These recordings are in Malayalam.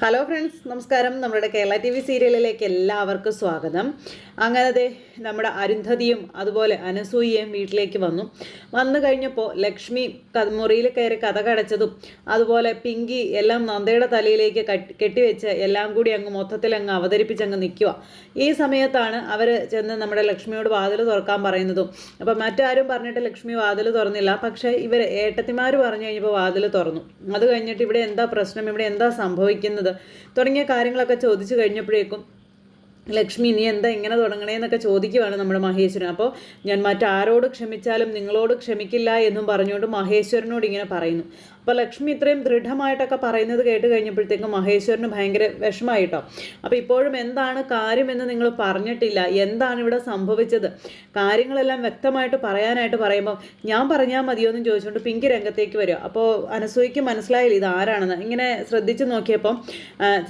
ഹലോ ഫ്രണ്ട്സ് നമസ്കാരം. നമ്മുടെ കേരള ടി വി സീരിയലിലേക്ക് എല്ലാവർക്കും സ്വാഗതം. അങ്ങനത്തെ നമ്മുടെ അരുന്ധതിയും അതുപോലെ അനസൂയയും വീട്ടിലേക്ക് വന്നു. വന്നു കഴിഞ്ഞപ്പോൾ ലക്ഷ്മി മുറിയിൽ കയറി കഥ കടച്ചതും അതുപോലെ പിങ്കി എല്ലാം നന്ദയുടെ തലയിലേക്ക് കട്ടി- കെട്ടിവെച്ച് എല്ലാം കൂടി അങ്ങ് മൊത്തത്തിൽ അങ്ങ് അവതരിപ്പിച്ച് അങ്ങ് നിൽക്കുക ഈ സമയത്താണ് അവർ ചെന്ന് നമ്മുടെ ലക്ഷ്മിയോട് വാതിൽ തുറക്കാൻ പറയുന്നതും. അപ്പം മറ്റാരും പറഞ്ഞിട്ട് ലക്ഷ്മി വാതിൽ തുറന്നില്ല. പക്ഷേ ഇവർ ഏട്ടത്തിമാർ പറഞ്ഞു കഴിഞ്ഞപ്പോൾ വാതിൽ തുറന്നു. അത് കഴിഞ്ഞിട്ട് ഇവിടെ എന്താ പ്രശ്നം? ഇവിടെ എന്താ സംഭവിക്കുന്നത്? തുടങ്ങിയ കാര്യങ്ങളൊക്കെ ചോദിച്ചു കഴിഞ്ഞപ്പോഴേക്കും ലക്ഷ്മി നീ എന്താ ഇങ്ങനെ തുടങ്ങണേന്നൊക്കെ ചോദിക്കുവാണ് നമ്മുടെ മഹേശ്വരൻ. അപ്പോൾ ഞാൻ മറ്റാരോട് ക്ഷമിച്ചാലും നിങ്ങളോട് ക്ഷമിക്കില്ല എന്നും പറഞ്ഞുകൊണ്ട് മഹേശ്വരനോട് ഇങ്ങനെ പറയുന്നു. അപ്പോൾ ലക്ഷ്മി ഇത്രയും ദൃഢമായിട്ടൊക്കെ പറയുന്നത് കേട്ട് കഴിഞ്ഞപ്പോഴത്തേക്കും മഹേശ്വരന് ഭയങ്കര വിഷമായിട്ടോ. അപ്പോൾ ഇപ്പോഴും എന്താണ് കാര്യമെന്ന് നിങ്ങൾ പറഞ്ഞിട്ടില്ല. എന്താണ് ഇവിടെ സംഭവിച്ചത്? കാര്യങ്ങളെല്ലാം വ്യക്തമായിട്ട് പറയാനായിട്ട് പറയുമ്പോൾ ഞാൻ പറഞ്ഞാൽ മതിയോ എന്ന് ചോദിച്ചുകൊണ്ട് പിങ്ക് രംഗത്തേക്ക് വരിക. അപ്പോൾ അനസൂയയ്ക്ക് മനസ്സിലായില്ല ഇത് ആരാണെന്ന്. ഇങ്ങനെ ശ്രദ്ധിച്ച് നോക്കിയപ്പോൾ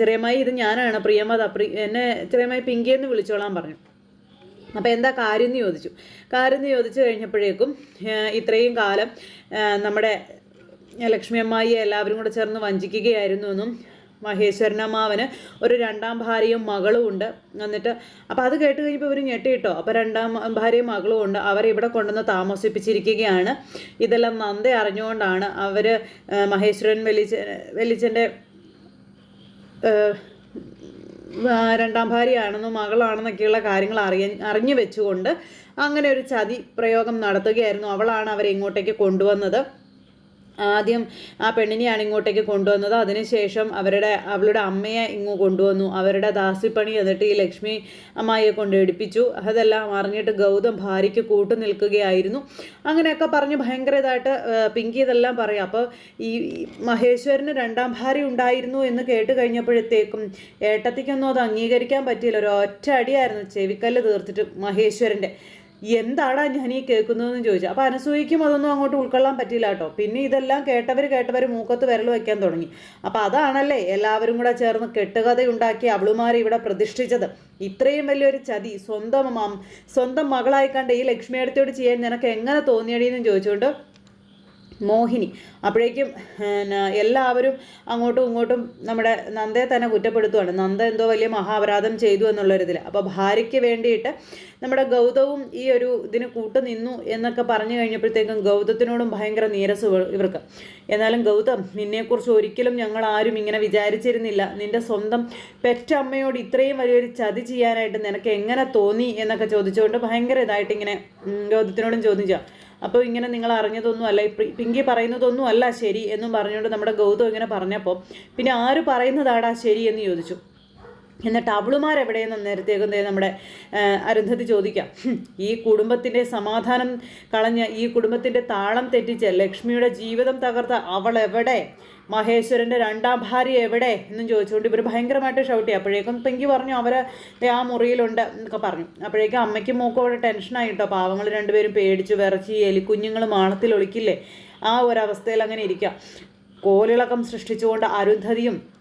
ചെറിയമായി ഇത് ഞാനാണ്. പ്രിയമത പ്രി എന്നെ ചെറിയമായി പിങ്കി എന്ന് വിളിച്ചോളാൻ പറഞ്ഞു. അപ്പോൾ എന്താ കാര്യം എന്ന് ചോദിച്ചു. കാര്യം എന്ന് ചോദിച്ചു കഴിഞ്ഞപ്പോഴേക്കും ഇത്രയും കാലം നമ്മുടെ ലക്ഷ്മി അമ്മായി എല്ലാവരും കൂടെ ചേർന്ന് വഞ്ചിക്കുകയായിരുന്നു എന്നും മഹേശ്വരനമ്മാവന് ഒരു രണ്ടാം ഭാര്യയും മകളും ഉണ്ട്. എന്നിട്ട് അപ്പോൾ അത് കേട്ട് കഴിഞ്ഞപ്പോൾ ഇവർ ഞെട്ടിയിട്ടോ അപ്പോൾ രണ്ടാം ഭാര്യയും മകളും ഉണ്ട്. അവരെ ഇവിടെ കൊണ്ടുവന്ന് താമസിപ്പിച്ചിരിക്കുകയാണ്. ഇതെല്ലാം നന്ദ അറിഞ്ഞുകൊണ്ടാണ് അവർ മഹേശ്വരൻ വലിച്ച വലിച്ചന്റെ രണ്ടാം ഭാര്യയാണെന്നും മകളാണെന്നൊക്കെയുള്ള കാര്യങ്ങൾ അറിയ അറിഞ്ഞു വെച്ചുകൊണ്ട് അങ്ങനെ ഒരു ചതി പ്രയോഗം നടത്തുകയായിരുന്നു. അവളാണ് അവരെ ഇങ്ങോട്ടേക്ക് കൊണ്ടുവന്നത്. ആദ്യം ആ പെണ്ണിനെയാണ് ഇങ്ങോട്ടേക്ക് കൊണ്ടുവന്നത്. അതിനുശേഷം അവരുടെ അവളുടെ അമ്മയെ ഇങ്ങ് കൊണ്ടുവന്നു. അവരുടെ ദാസിപ്പണി എന്നിട്ട് ഈ ലക്ഷ്മി അമ്മായിയെ കൊണ്ട് എടുപ്പിച്ചു. അതെല്ലാം അറിഞ്ഞിട്ട് ഗൗതം ഭാര്യയ്ക്ക് കൂട്ടു നിൽക്കുകയായിരുന്നു. അങ്ങനെയൊക്കെ പറഞ്ഞ് ഭയങ്കര ഇതായിട്ട് പിങ്കി ഇതെല്ലാം പറയാം. അപ്പോൾ ഈ മഹേശ്വരന് രണ്ടാം ഭാര്യ ഉണ്ടായിരുന്നു എന്ന് കേട്ട് കഴിഞ്ഞപ്പോഴത്തേക്കും ഏട്ടത്തിക്കൊന്നും അത് അംഗീകരിക്കാൻ പറ്റിയില്ല. ഒരു ഒറ്റ അടിയായിരുന്നു ചെവിക്കല്ല് തീർത്തിട്ട് മഹേശ്വരന്റെ. എന്താടാ ഞാൻ ഈ കേൾക്കുന്നതെന്ന് ചോദിച്ചു. അപ്പോൾ അനസൂയിക്കും അതൊന്നും അങ്ങോട്ട് ഉൾക്കൊള്ളാൻ പറ്റില്ല കേട്ടോ. പിന്നെ ഇതെല്ലാം കേട്ടവർ കേട്ടവർ മൂക്കത്ത് വിരൽ വയ്ക്കാൻ തുടങ്ങി. അപ്പോൾ അതാണല്ലേ എല്ലാവരും കൂടെ ചേർന്ന് കെട്ടുകഥയുണ്ടാക്കി അവളുമാരെ ഇവിടെ പ്രതിഷ്ഠിച്ചത്. ഇത്രയും വലിയൊരു ചതി സ്വന്തം സ്വന്തം മകളായി കണ്ട ഈ ലക്ഷ്മിയടുത്തോട് ചെയ്യാൻ നിനക്ക് എങ്ങനെ തോന്നിയടിയെന്ന് ചോദിച്ചുകൊണ്ട് മോഹിനി. അപ്പോഴേക്കും എല്ലാവരും അങ്ങോട്ടും ഇങ്ങോട്ടും നമ്മുടെ നന്ദയെ തന്നെ കുറ്റപ്പെടുത്തുവാണ്. നന്ദ എന്തോ വലിയ മഹാപരാധം ചെയ്തു എന്നുള്ളൊരിതിൽ. അപ്പോൾ ഭാര്യയ്ക്ക് വേണ്ടിയിട്ട് നമ്മുടെ ഗൗതവും ഈ ഒരു ഇതിന് കൂട്ടു നിന്നു എന്നൊക്കെ പറഞ്ഞു കഴിഞ്ഞപ്പോഴത്തേക്കും ഗൗതത്തിനോടും ഭയങ്കര നീരസ് ഇവർക്ക്. എന്നാലും ഗൗതം നിന്നെക്കുറിച്ച് ഒരിക്കലും ഞങ്ങൾ ആരും ഇങ്ങനെ വിചാരിച്ചിരുന്നില്ല. നിന്റെ സ്വന്തം പെറ്റമ്മയോട് ഇത്രയും വലിയൊരു ചതി ചെയ്യാനായിട്ട് നിനക്ക് എങ്ങനെ തോന്നി എന്നൊക്കെ ചോദിച്ചുകൊണ്ട് ഭയങ്കര ഇതായിട്ട് ഇങ്ങനെ ഗൗതത്തിനോടും ചോദിച്ചാൽ അപ്പോൾ ഇങ്ങനെ നിങ്ങൾ അറിഞ്ഞതൊന്നും അല്ല പിങ്കി പറയുന്നതൊന്നും അല്ല ശരി എന്നും പറഞ്ഞുകൊണ്ട് നമ്മുടെ ഗൗതം ഇങ്ങനെ പറഞ്ഞപ്പോൾ പിന്നെ ആര് പറയുന്നതാടാ ശരി? എന്ന് ചോദിച്ചു. എന്നിട്ട് അവളുമാരെവിടെയെന്ന് നേരത്തേക്കും ദേ നമ്മുടെ അരുന്ധതി ചോദിക്കാം. ഈ കുടുംബത്തിന്റെ സമാധാനം കളഞ്ഞ ഈ കുടുംബത്തിന്റെ താളം തെറ്റിച്ച് ലക്ഷ്മിയുടെ ജീവിതം തകർത്ത അവൾ എവിടെ മഹേശ്വരന്റെ രണ്ടാം ഭാര്യ എവിടെ? എന്നും ചോദിച്ചുകൊണ്ട് ഇവർ ഭയങ്കരമായിട്ട് ഷൗട്ടി അപ്പോഴേക്കും പെങ്കി പറഞ്ഞു അവർ ആ മുറിയിലുണ്ട് എന്നൊക്കെ പറഞ്ഞു. അപ്പോഴേക്കും അമ്മയ്ക്ക് മോക്കും അവിടെ ടെൻഷനായിട്ടോ പാവങ്ങൾ രണ്ടുപേരും പേടിച്ച് വിറച്ച് എലിക്കുഞ്ഞുങ്ങൾ മാളത്തിൽ ഒളിക്കില്ലേ? ആ ഒരവസ്ഥയിൽ അങ്ങനെ ഇരിക്കാം. കോലിളക്കം സൃഷ്ടിച്ചുകൊണ്ട് അരുന്ധതിയും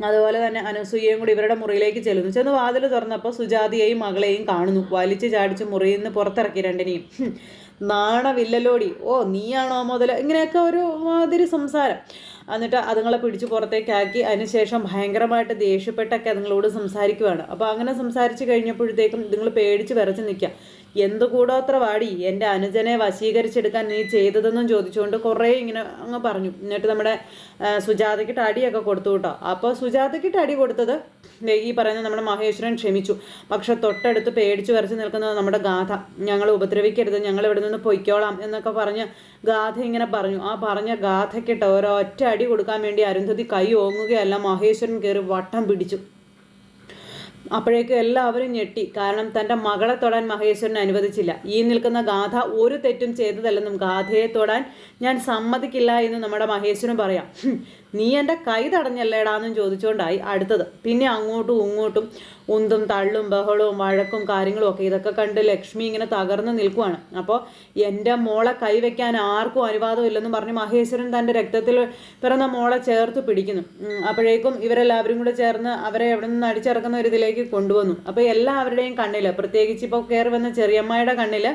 അതുപോലെ തന്നെ അനസൂയയും കൂടി ഇവരുടെ മുറിയിലേക്ക് ചെല്ലുന്നു. ചെന്ന് വാതിൽ തുറന്നപ്പോൾ സുജാതിയെയും മകളെയും കാണുന്നു. വലിച്ചു ചാടിച്ച് മുറിയിൽ നിന്ന് പുറത്തിറക്കി രണ്ടിനെയും. നാണവില്ലലോടി ഓ നീയാണോ മുതൽ ഇങ്ങനെയൊക്കെ ഒരു മാതിരി സംസാരം. എന്നിട്ട് അതുങ്ങളെ പിടിച്ച് പുറത്തേക്കാക്കി. അതിനുശേഷം ഭയങ്കരമായിട്ട് ദേഷ്യപ്പെട്ടൊക്കെ അതുങ്ങളോട് സംസാരിക്കുവാണ്. അപ്പോൾ അങ്ങനെ സംസാരിച്ച് കഴിഞ്ഞപ്പോഴത്തേക്കും നിങ്ങൾ പേടിച്ച് വിറച്ച് നിൽക്കുക എന്ത് കൂടോത്ര വാടി? എന്റെ അനുജനെ വശീകരിച്ചെടുക്കാൻ നീ ചെയ്തതെന്നും ചോദിച്ചുകൊണ്ട് കുറേ ഇങ്ങനെ അങ്ങ് പറഞ്ഞു. എന്നിട്ട് നമ്മുടെ സുജാതയ്ക്കിട്ട് അടിയൊക്കെ കൊടുത്തു കേട്ടോ. അപ്പോൾ സുജാതയ്ക്കിട്ട് അടി കൊടുത്തത് ഈ പറയുന്ന നമ്മുടെ മഹേശ്വരൻ ക്ഷമിച്ചു. പക്ഷെ തൊട്ടടുത്ത് പേടിച്ചു വരച്ച് നിൽക്കുന്നത് നമ്മുടെ ഗാഥ. ഞങ്ങൾ ഉപദ്രവിക്കരുത് ഞങ്ങൾ ഇവിടെ നിന്ന് പൊയ്ക്കോളാം എന്നൊക്കെ പറഞ്ഞ് ഗാഥ ഇങ്ങനെ പറഞ്ഞു. ആ പറഞ്ഞ ഗാഥയ്ക്കിട്ട് ഒരൊറ്റ അടി കൊടുക്കാൻ വേണ്ടി അരുന്ധതി കൈ ഓങ്ങുകയല്ല മഹേശ്വരൻ കയറി വട്ടം പിടിച്ചു. അപ്പോഴേക്കും എല്ലാവരും ഞെട്ടി. കാരണം തന്റെ മകളെ തൊടാൻ മഹേശ്വരൻ അനുവദിച്ചില്ല. ഈ നിൽക്കുന്ന ഗാഥ ഒരു തെറ്റും ചെയ്തതല്ലെന്നും ഗാഥയെ തൊടാൻ ഞാൻ സമ്മതിക്കില്ല എന്ന് നമ്മുടെ മഹേശ്വരൻ പറയാം. നീ എന്റെ കൈ തടഞ്ഞല്ലേടാന്നും ചോദിച്ചുകൊണ്ടായി അടുത്തത്. പിന്നെ അങ്ങോട്ടും ഇങ്ങോട്ടും ഉന്തും തള്ളും ബഹളവും വഴക്കും കാര്യങ്ങളും ഒക്കെ ഇതൊക്കെ കണ്ട് ലക്ഷ്മി ഇങ്ങനെ തകർന്നു നിൽക്കുവാണ്. അപ്പോൾ എന്റെ മോളെ കൈവയ്ക്കാൻ ആർക്കും അനുവാദമില്ലെന്ന് പറഞ്ഞ് മഹേശ്വരൻ തന്റെ രക്തത്തിൽ പിറന്ന മോളെ ചേർത്ത് പിടിക്കുന്നു. അപ്പോഴേക്കും ഇവരെല്ലാവരും കൂടെ ചേർന്ന് അവരെ എവിടെ നിന്ന് അടിച്ചിറക്കുന്ന ഒരു ഇതിലേക്ക് കൊണ്ടുവന്നു. അപ്പോൾ എല്ലാവരുടെയും കണ്ണിൽ പ്രത്യേകിച്ച് ഇപ്പോൾ കയറി വന്ന ചെറിയമ്മയുടെ കണ്ണിൽ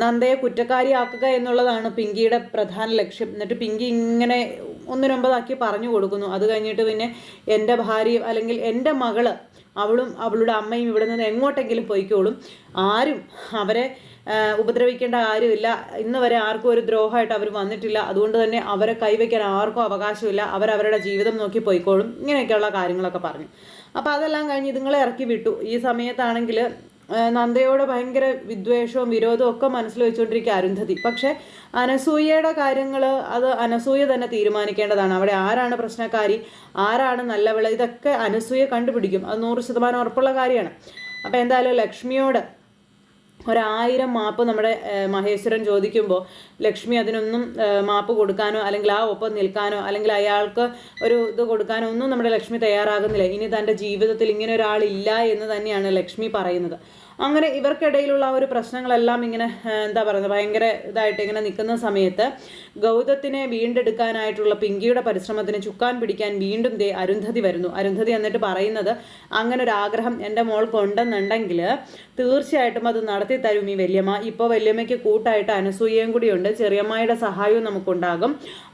നന്ദയെ കുറ്റക്കാരിയാക്കുക എന്നുള്ളതാണ് പിങ്കിയുടെ പ്രധാന ലക്ഷ്യം. എന്നിട്ട് പിങ്കി ഇങ്ങനെ ഒന്നിനൊമ്പതാക്കി പറഞ്ഞു കൊടുക്കുന്നു. അത് കഴിഞ്ഞിട്ട് പിന്നെ എന്റെ ഭാര്യയും അല്ലെങ്കിൽ എന്റെ മകൾ അവളും അവളുടെ അമ്മയും ഇവിടെ നിന്ന് എങ്ങോട്ടെങ്കിലും പോയിക്കോളും. ആരും അവരെ ഉപദ്രവിക്കേണ്ട കാര്യമില്ല. ഇന്ന് വരെ ആർക്കും ഒരു ദ്രോഹമായിട്ട് അവർ വന്നിട്ടില്ല. അതുകൊണ്ട് തന്നെ അവരെ കൈവയ്ക്കാൻ ആർക്കും അവകാശമില്ല. അവരവരുടെ ജീവിതം നോക്കി പോയിക്കോളും. ഇങ്ങനെയൊക്കെയുള്ള കാര്യങ്ങളൊക്കെ പറഞ്ഞു. അപ്പോൾ അതെല്ലാം കഴിഞ്ഞ് ഇതുങ്ങളെ ഇറക്കി വിട്ടു. ഈ സമയത്താണെങ്കിൽ നന്ദയോട് ഭയങ്കര വിദ്വേഷവും വിരോധവും ഒക്കെ മനസ്സിൽ വെച്ചുകൊണ്ടിരിക്കുക അരുന്ധതി. പക്ഷേ അനസൂയയുടെ കാര്യങ്ങൾ അത് അനസൂയ തന്നെ തീരുമാനിക്കേണ്ടതാണ്. അവിടെ ആരാണ് പ്രശ്നക്കാരി ആരാണ് നല്ലവള ഇതൊക്കെ അനസൂയ കണ്ടുപിടിക്കും. അത് നൂറ് ശതമാനം ഉറപ്പുള്ള കാര്യമാണ്. അപ്പോൾ എന്തായാലും ലക്ഷ്മിയോട് ഒരായിരം മാപ്പ് നമ്മുടെ മഹേശ്വരൻ ചോദിക്കുമ്പോൾ ലക്ഷ്മി അതിനൊന്നും മാപ്പ് കൊടുക്കാനോ അല്ലെങ്കിൽ ആ ഒപ്പം നിൽക്കാനോ അല്ലെങ്കിൽ അയാൾക്ക് ഒരു ഇത് കൊടുക്കാനോ ഒന്നും നമ്മുടെ ലക്ഷ്മി തയ്യാറാകുന്നില്ല. ഇനി തന്റെ ജീവിതത്തിൽ ഇങ്ങനെ ഒരാളില്ല എന്ന് തന്നെയാണ് ലക്ഷ്മി പറയുന്നത്. അങ്ങനെ ഇവർക്കിടയിലുള്ള ഒരു പ്രശ്നങ്ങളെല്ലാം ഇങ്ങനെ എന്താ പറയുന്നത് ഭയങ്കര ഇതായിട്ട് ഇങ്ങനെ നിൽക്കുന്ന സമയത്ത് ഗൗതത്തിനെ വീണ്ടെടുക്കാനായിട്ടുള്ള പിങ്കിയുടെ പരിശ്രമത്തിന് ചുക്കാൻ പിടിക്കാൻ വീണ്ടും ദേ അരുന്ധതി വരുന്നു. അരുന്ധതി എന്നിട്ട് പറയുന്നത് അങ്ങനെ ഒരു ആഗ്രഹം എന്റെ മോൾക്ക് ഉണ്ടെന്നുണ്ടെങ്കിൽ തീർച്ചയായിട്ടും അത് നടത്തി തരും ഈ വല്യമ്മ. ഇപ്പോൾ വല്യമ്മയ്ക്ക് കൂട്ടായിട്ട് അനസൂയയും കൂടിയുണ്ട്. ചെറിയമ്മയുടെ സഹായവും നമുക്കുണ്ടാകും.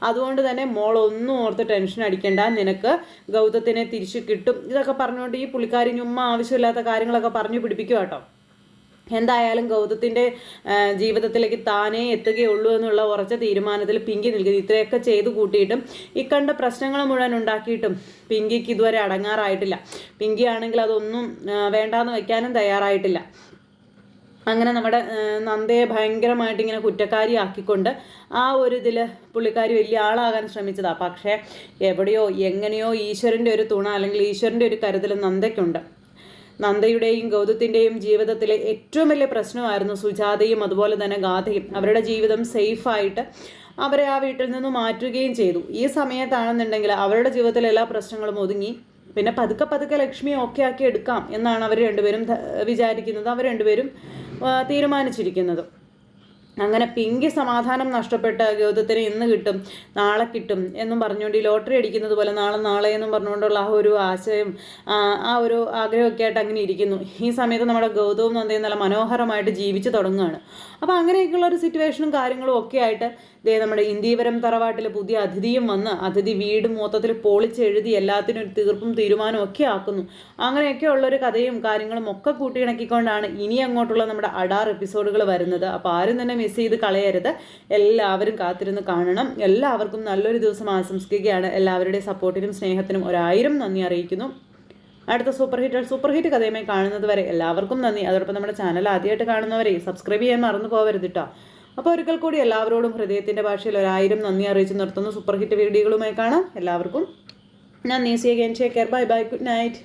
അതുകൊണ്ട് തന്നെ മോൾ ഒന്നും ഓർത്ത് ടെൻഷൻ അടിക്കേണ്ട. നിനക്ക് ഗൗതത്തിനെ തിരിച്ചു കിട്ടും. ഇതൊക്കെ പറഞ്ഞുകൊണ്ട് ഈ പുള്ളിക്കാരി ഉമ്മ ആവശ്യമില്ലാത്ത കാര്യങ്ങളൊക്കെ പറഞ്ഞു പിടിപ്പിക്കുക കേട്ടോ എന്തായാലും ഗൗതത്തിന്റെ ജീവിതത്തിലേക്ക് താനേ എത്തുകയുള്ളൂ എന്നുള്ള ഉറച്ച തീരുമാനത്തിൽ പിങ്കി നിൽക്കുന്നു. ഇത്രയൊക്കെ ചെയ്തു കൂട്ടിയിട്ടും ഇക്കണ്ട പ്രശ്നങ്ങൾ മുഴുവൻ ഉണ്ടാക്കിയിട്ടും പിങ്കിക്ക് ഇതുവരെ അടങ്ങാറായിട്ടില്ല. പിങ്കി ആണെങ്കിൽ അതൊന്നും വേണ്ടാന്ന് വയ്ക്കാനും തയ്യാറായിട്ടില്ല. അങ്ങനെ നമ്മുടെ നന്ദയെ ഭയങ്കരമായിട്ട് ഇങ്ങനെ കുറ്റക്കാരിയാക്കിക്കൊണ്ട് ആ ഒരു ഇതിൽ പുള്ളിക്കാരി വലിയ ആളാകാൻ ശ്രമിച്ചതാണ് പക്ഷേ എവിടെയോ എങ്ങനെയോ ഈശ്വരന്റെ ഒരു തുണ അല്ലെങ്കിൽ ഈശ്വരന്റെ ഒരു കരുതൽ നന്ദയ്ക്കുണ്ട്. നന്ദയുടെയും ഗൗതത്തിന്റെയും ജീവിതത്തിലെ ഏറ്റവും വലിയ പ്രശ്നമായിരുന്നു സുജാതയും അതുപോലെ തന്നെ ഗാഥയും. അവരുടെ ജീവിതം സേഫായിട്ട് അവരെ ആ വീട്ടിൽ നിന്ന് മാറ്റുകയും ചെയ്തു. ഈ സമയത്താണെന്നുണ്ടെങ്കിൽ അവരുടെ ജീവിതത്തിലെ എല്ലാ പ്രശ്നങ്ങളും ഒതുങ്ങി. പിന്നെ പതുക്കെ പതുക്കെ ലക്ഷ്മിയെ ഓക്കെ ആക്കി എടുക്കാം എന്നാണ് അവർ രണ്ടുപേരും വിചാരിക്കുന്നത്. അവർ രണ്ടുപേരും തീരുമാനിച്ചിരിക്കുന്നത്. അങ്ങനെ പിങ്കി സമാധാനം നഷ്ടപ്പെട്ട ഗൗതത്തിന് ഇന്ന് കിട്ടും നാളെ കിട്ടും എന്നും പറഞ്ഞുകൊണ്ട് ഈ ലോട്ടറി അടിക്കുന്നത് പോലെ നാളെ നാളെ എന്നും പറഞ്ഞുകൊണ്ടുള്ള ആ ഒരു ആശയം ആ, ഒരു ആഗ്രഹമൊക്കെ ആയിട്ട് അങ്ങനെ ഇരിക്കുന്നു. ഈ സമയത്ത് നമ്മുടെ ഗൗതവും നന്ദയും നല്ല മനോഹരമായിട്ട് ജീവിച്ചു തുടങ്ങുകയാണ്. അപ്പോൾ അങ്ങനെയൊക്കെയുള്ള ഒരു സിറ്റുവേഷനും കാര്യങ്ങളും ഒക്കെ ആയിട്ട് ദേ നമ്മുടെ ഇന്ദീവരം തറവാട്ടിൽ പുതിയ അതിഥിയും വന്ന് അതിഥി വീട് മൊത്തത്തിൽ പൊളിച്ചെഴുതി എല്ലാത്തിനും ഒരു തീർപ്പും തീരുമാനവും ഒക്കെ ആക്കുന്നു. അങ്ങനെയൊക്കെ ഉള്ളൊരു കഥയും കാര്യങ്ങളും ഒക്കെ കൂട്ടിയിണക്കിക്കൊണ്ടാണ് ഇനി അങ്ങോട്ടുള്ള നമ്മുടെ അടാർ എപ്പിസോഡുകൾ വരുന്നത്. അപ്പോൾ ആരും തന്നെ മിസ് ചെയ്ത് കളയരുത്. എല്ലാവരും കാത്തിരുന്ന് കാണണം. എല്ലാവർക്കും നല്ലൊരു ദിവസം ആശംസിക്കുകയാണ്. എല്ലാവരുടെയും സപ്പോർട്ടിനും സ്നേഹത്തിനും ഒരായിരം നന്ദി അറിയിക്കുന്നു. അടുത്ത സൂപ്പർ ഹിറ്റ് സൂപ്പർ ഹിറ്റ് കഥയുമായി കാണുന്നത് വരെ എല്ലാവർക്കും നന്ദി. അതോടൊപ്പം നമ്മുടെ ചാനൽ ആദ്യമായിട്ട് കാണുന്നവരെ സബ്സ്ക്രൈബ് ചെയ്യാൻ മറന്നു പോകരുത് കേട്ടോ അപ്പോൾ ഒരിക്കൽ കൂടി എല്ലാവരോടും ഹൃദയത്തിന്റെ ഭാഷയിൽ ഒരായിരം നന്ദി അറിയിച്ച് നിർത്തുന്നു. സൂപ്പർ ഹിറ്റ് വീഡിയോകളുമായി കാണാം. എല്ലാവർക്കും നന്ദി. See again take care bye bye good night